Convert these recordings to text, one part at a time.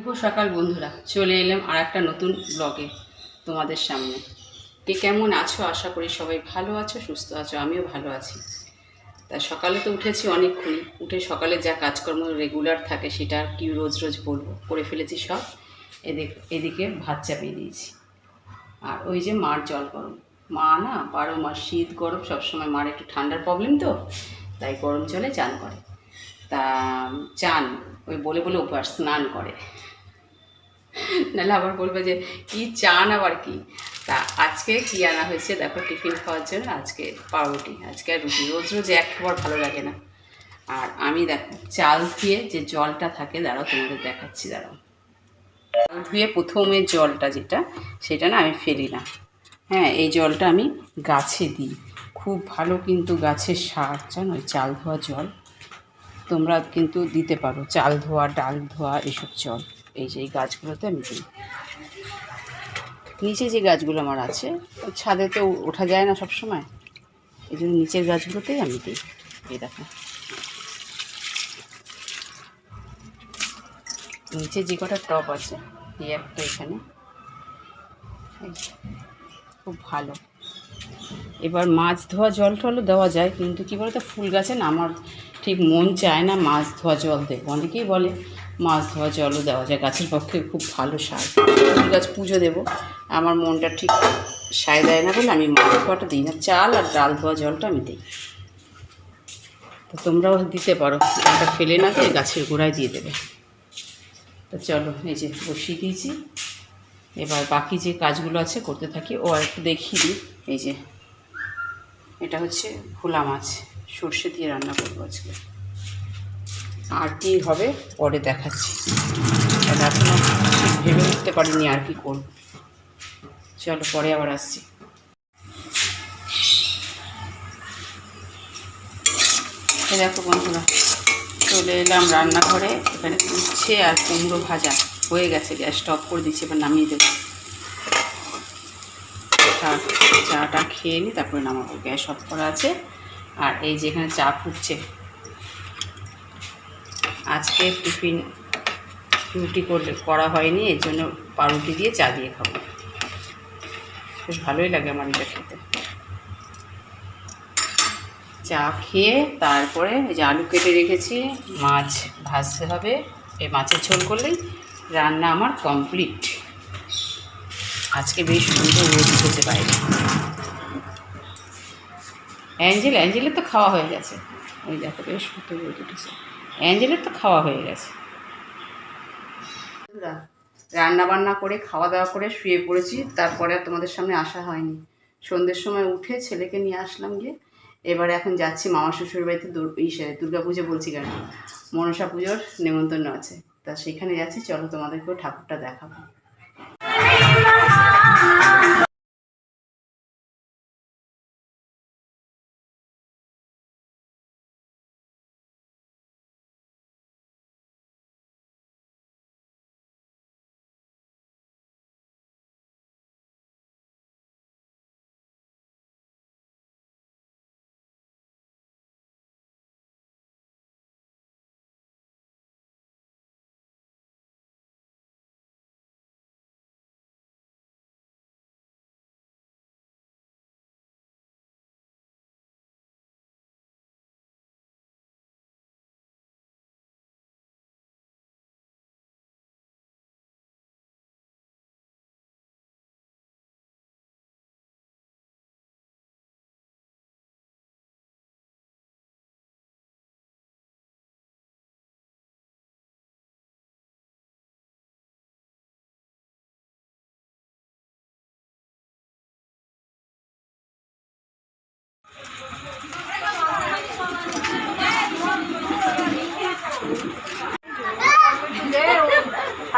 শুভ সকাল বন্ধুরা। চলে এলাম আর একটা নতুন ব্লগে তোমাদের সামনে। কে কেমন আছো? আশা করি সবাই ভালো আছো, সুস্থ আছো, আমিও ভালো আছি। তা সকালে তো উঠেছি অনেকক্ষণ উঠে সকালে যা কাজকর্ম রেগুলার থাকে সেটা কি রোজ রোজ বলব করে ফেলেছি সব। এদিক, এদিকে ভাত চাপিয়ে দিয়েছি। আর ওই যে মার জল গরম। মা না বারো মাস শীত গরম, সবসময় মার একটু ঠান্ডার প্রবলেম তো, তাই গরম জলে চান করে। তা চান, ওই বলে বলে উপহার স্নান করে। নাহলে আবার বলবে যে, কি চান আবার কি? তা আজকে কি আনা হয়েছে? দেখো, টিফিন খাওয়ার জন্য আজকে পাউরুটি, আজকে আর রুটি। রোজ রোজ এক খাবার ভালো লাগে না। আর আমি দেখো, চাল ধুয়ে যে জলটা থাকে, দাঁড়াও, তোমাদের দেখাচ্ছি, দাঁড়াও। ধুয়ে প্রথমে জলটা যেটা, সেটা না আমি ফেলি না। হ্যাঁ এই জলটা আমি গাছে দিই। খুব ভালো কিন্তু গাছের সার, জানো ওই চাল ধোয়া জল। তোমরা কিন্তু দিতে পারো। চাল ধোয়া, ডাল ধোয়া, এসব জল। এই যে, এই গাছগুলোতে আমি দিই। নিচে যে গাছগুলো আমার আছে ছাদে তো ওঠা যায় না সব সময় এই জন্য নিচের গাছগুলোতেই আমি দিই। এই দেখো। নিচে যে কটা টব আছে, এই একটা এখানে। খুব ভালো। এবার মাছ ধোয়া জল টলও দেওয়া যায়, কিন্তু কী বলতো, ফুল গাছে না আমার ঠিক মন চায় না মাছ ধোয়া জল দেবো। অনেকেই বলে মাছ ধোয়া, জলও দেওয়া যায়। গাছের পক্ষে খুব ভালো সার। গাছ পুজো দেবো। আমার মনটা ঠিক সায় দেয় না বলে আমি মাছ ধোয়াটা দিই না। চাল আর ডাল ধোয়া, জলটা আমি দিই। তো তোমরাও দিতে পারো। এটা ফেলে না দিয়ে গাছের গোড়ায় দিয়ে দেবে। তো চলো, এই যে বসিয়ে দিয়েছি। এবার বাকি যে কাজগুলো আছে করতে থাকি। ও আর একটু দেখিয়ে দিই। এই যে, এটা হচ্ছে ভোলা মাছ। সর্ষে দিয়ে রান্না করব আজকে। আর কি হবে পরে দেখাচ্ছি। কারণ এখনও ভেবে উঠতে পারিনি আর কি করব। চলো, পরে আবার আসছি। দেখো বন্ধুরা, চলে এলাম রান্নাঘরে। এখানে উচ্ছে আর কুমড়ো ভাজা। হয়ে গেছে গ্যাসটা অফ করে দিচ্ছি, এবার নামিয়ে দেবো। চাটা খেয়ে নিই তারপরে নামাবো। গ্যাস অফ করা আছে। আর এই যে এখানে চা ফুটছে। আজকে টিফিন রুটি করলে, করা হয়নি, এর জন্য পাউরুটি দিয়ে চা দিয়ে খাব। বেশ ভালোই লাগে আমার এটা খেতে। চা খেয়ে তারপরে এই যে আলু কেটে রেখেছি, মাছ ভাজতে হবে। এই মাছের ঝোল করলেই রান্না আমার কমপ্লিট। আজকে বেশ সুন্দর রোদ উঠেছে বাইরে। অ্যাঞ্জেল, অ্যাঞ্জেলের তো খাওয়া হয়ে গেছে। ওই দেখো বেশ সুন্দর রোদ উঠেছে। অ্যাঞ্জেলের তো খাওয়া হয়ে গেছে। রান্না বান্না করে খাওয়া দাওয়া করে শুয়ে পড়েছি, তারপরে আর তোমাদের সামনে আসা হয়নি। সন্ধ্যের সময় উঠে ছেলেকে নিয়ে আসলাম গিয়ে, এবারে এখন যাচ্ছি মামা শ্বশুর বাড়িতে ইসে দুর্গা পুজো বলছি কেন? মনসা পুজোর নেমন্তন্ন আছে। তা সেখানে যাচ্ছি, চলো তোমাদেরকেও ঠাকুরটা দেখাবো।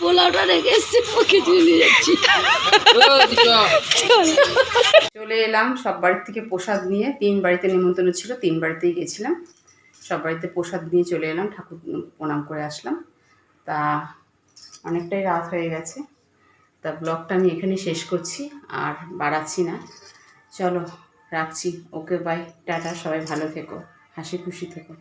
পোলাওটা রেখে চলে এলাম সব বাড়ির থেকে প্রসাদ নিয়ে। তিন বাড়িতে নিমন্ত্রণ ছিল, তিন বাড়িতেই গেছিলাম। সব বাড়িতে প্রসাদ নিয়ে চলে এলাম, ঠাকুর প্রণাম করে আসলাম। তা অনেকটাই রাত হয়ে গেছে। তা ব্লগটা আমি এখানে শেষ করছি, আর বাড়াচ্ছি না। চলো, রাখছি। ওকে বাই টাটা, সবাই ভালো থেকো, হাসি খুশি থেকো।